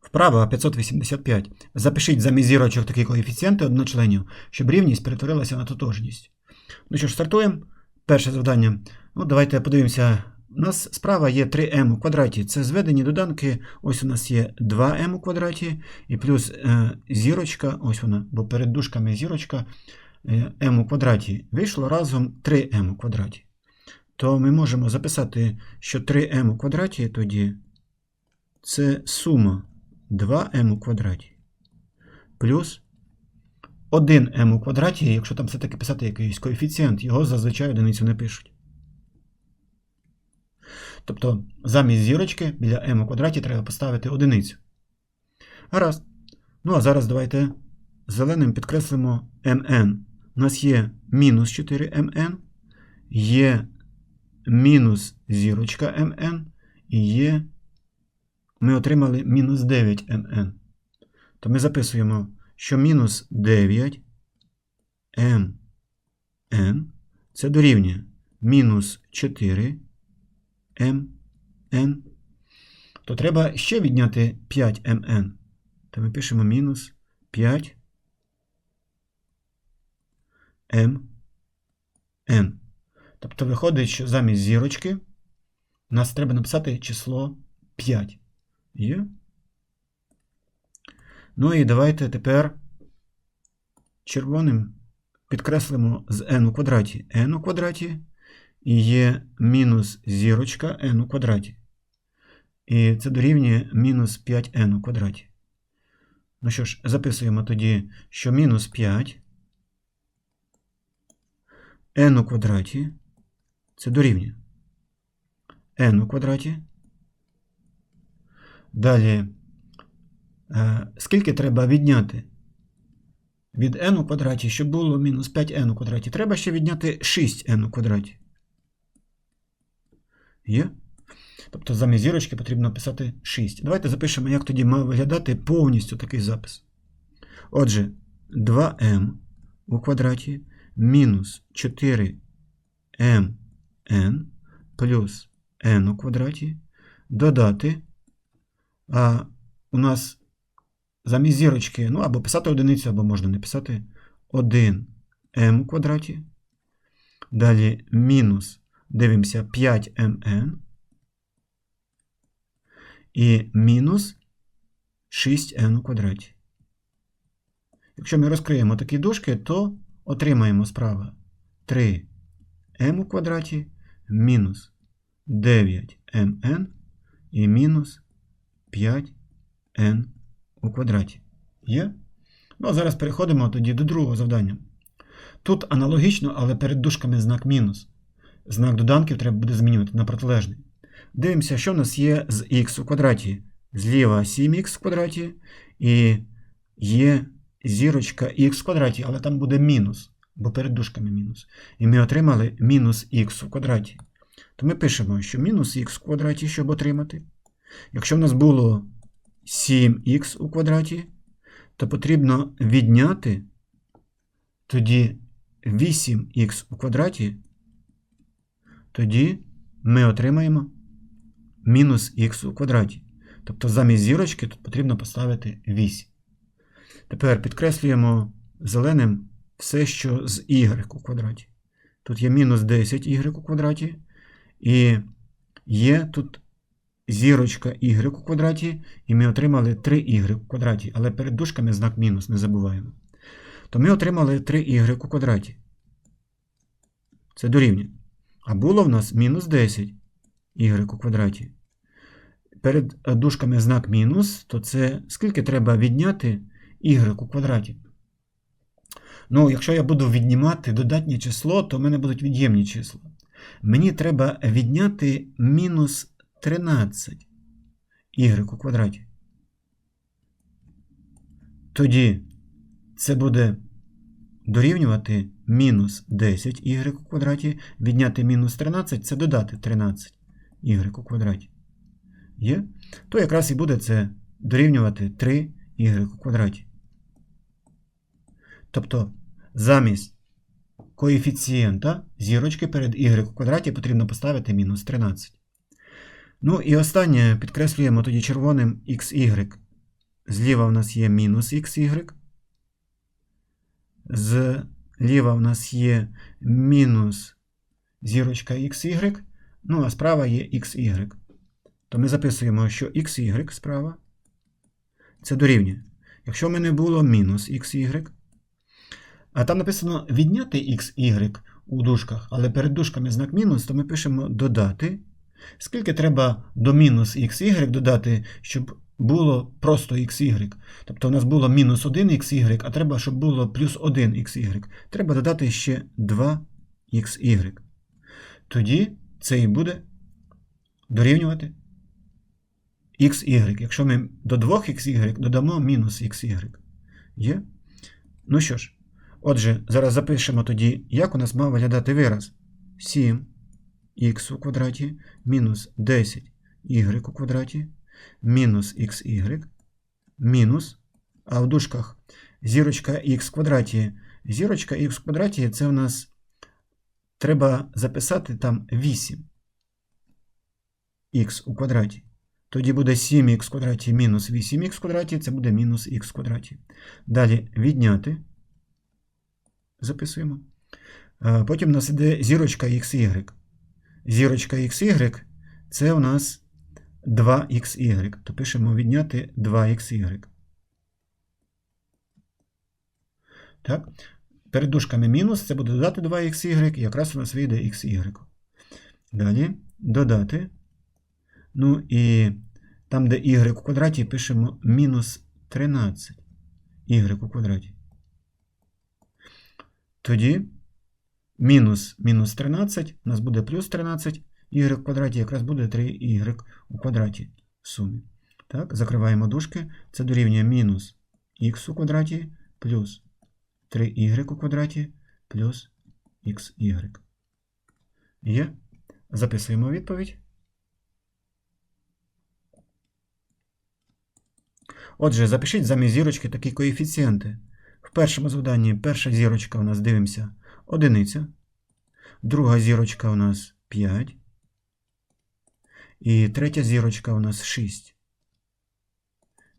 Вправа 585. Запишіть замість зірочок такі коефіцієнти одночленів, щоб рівність перетворилася на тотожність. Ну що ж, стартуємо. Перше завдання. Ну, давайте подивимося. У нас справа є 3m у квадраті. Це зведені доданки. Ось у нас є 2m у квадраті, і плюс е, зірочка, ось вона, бо перед дужками зірочка е, m у квадраті. Вийшло разом 3m у квадраті. То ми можемо записати, що 3m у квадраті тоді це сума 2m у квадраті. Плюс 1m у квадраті, якщо там все-таки писати якийсь коефіцієнт, його зазвичай одиницю не пишуть. Тобто замість зірочки біля m у квадраті треба поставити одиницю. Гаразд. Ну а зараз давайте зеленим підкреслимо mn. У нас є мінус 4mn, є мінус зірочка mn і є. Ми отримали мінус 9mn. То ми записуємо, що мінус 9 mn це дорівнює мінус 4 mn. То треба ще відняти 5mn. То ми пишемо мінус 5 mn. Тобто виходить, що замість зірочки нас треба написати число 5. Є? Ну і давайте тепер червоним підкреслимо з n у квадраті n у квадраті і є мінус зірочка n у квадраті. І це дорівнює мінус 5n у квадраті. Ну що ж, записуємо тоді, що мінус 5 n у квадраті це дорівнює n у квадраті. Далі, е, скільки треба відняти від n у квадраті, щоб було мінус 5n у квадраті? Треба ще відняти 6n у квадраті. Є? Тобто замість зірочки потрібно писати 6. Давайте запишемо, як тоді має виглядати повністю такий запис. Отже, 2m у квадраті мінус 4mn плюс n у квадраті додати. А у нас замість зірочки, ну або писати одиницю, або можна не писати 1m у квадраті. Далі мінус, дивимося 5mn. І мінус 6n у квадраті. Якщо ми розкриємо такі дужки, то отримаємо справа 3m у квадраті мінус 9mn і мінус 5n у квадраті. Є? Ну, а зараз переходимо тоді до другого завдання. Тут аналогічно, але перед дужками знак мінус. Знак доданків треба буде змінювати на протилежний. Дивимося, що в нас є з х у квадраті. Зліва 7х в квадраті, і є зірочка х в квадраті, але там буде мінус, бо перед дужками мінус. І ми отримали мінус х у квадраті. То ми пишемо, що мінус х в квадраті, щоб отримати. Якщо в нас було 7х у квадраті, то потрібно відняти тоді 8х у квадраті, тоді ми отримаємо мінус х у квадраті. Тобто замість зірочки тут потрібно поставити 8. Тепер підкреслюємо зеленим все, що з y у квадраті. Тут є мінус 10y у квадраті, і є тут зірочка y у квадраті, і ми отримали 3y у квадраті, але перед дужками знак мінус, не забуваємо. То ми отримали 3y у квадраті. Це дорівнює. А було в нас мінус 10 y у квадраті. Перед дужками знак мінус, то це скільки треба відняти y у квадраті? Ну, якщо я буду віднімати додатнє число, то в мене будуть від'ємні числа. Мені треба відняти мінус 13 y у квадраті. Тоді це буде дорівнювати мінус 10 y у квадраті. Відняти мінус 13 це додати 13 y у квадраті. Є? То якраз і буде це дорівнювати 3 y у квадраті. Тобто замість коефіцієнта зірочки перед y у квадраті потрібно поставити мінус 13. Ну і останнє підкреслюємо тоді червоним xy. Зліва в нас є мінус xy. Зліва в нас є мінус зірочка xy. Ну, а справа є xy. То ми записуємо, що xy справа це дорівнює. Якщо в мене було мінус xy, а там написано відняти xy у дужках, але перед дужками знак мінус, то ми пишемо додати. Скільки треба до мінус xy додати, щоб було просто xy. Тобто у нас було мінус 1 xy, а треба, щоб було плюс 1 xy. Треба додати ще 2 xy. Тоді це і буде дорівнювати xy. Якщо ми до 2xy додамо мінус xy. Є? Ну що ж, отже, зараз запишемо тоді, як у нас мав виглядати вираз. 7х у квадраті мінус 10y у квадраті мінус xy мінус, а в дужках зірочка х в квадраті. Зірочка х в квадраті це у нас треба записати там 8 х у квадраті. Тоді буде 7х в квадраті мінус 8х в квадраті, це буде мінус х в квадраті. Далі відняти. Записуємо. Потім у нас іде зірочка xy. Зірочка xy це у нас 2xy. То пишемо відняти 2xy. Так. Перед дужками мінус, це буде додати 2xy, і якраз у нас вийде xy. Далі додати. Ну і там, де y у квадраті, пишемо мінус 13 y у квадраті. Тоді мінус мінус 13 у нас буде плюс 13 y в квадраті, якраз буде 3y у квадраті в сумі. Так, Закриваємо дужки. Це дорівнює мінус х у квадраті плюс 3y у квадраті плюс xy. Є. Записуємо відповідь. Отже, запишіть замість зірочки такі коефіцієнти. В першому завданні перша зірочка у нас дивимося одиниця. Друга зірочка у нас 5. І третя зірочка у нас 6.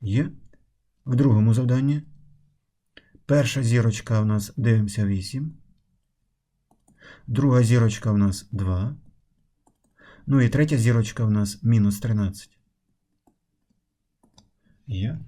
Є. В другому завданні. Перша зірочка у нас дивимося 8. Друга зірочка у нас 2. Ну і третя зірочка у нас мінус 13. Є.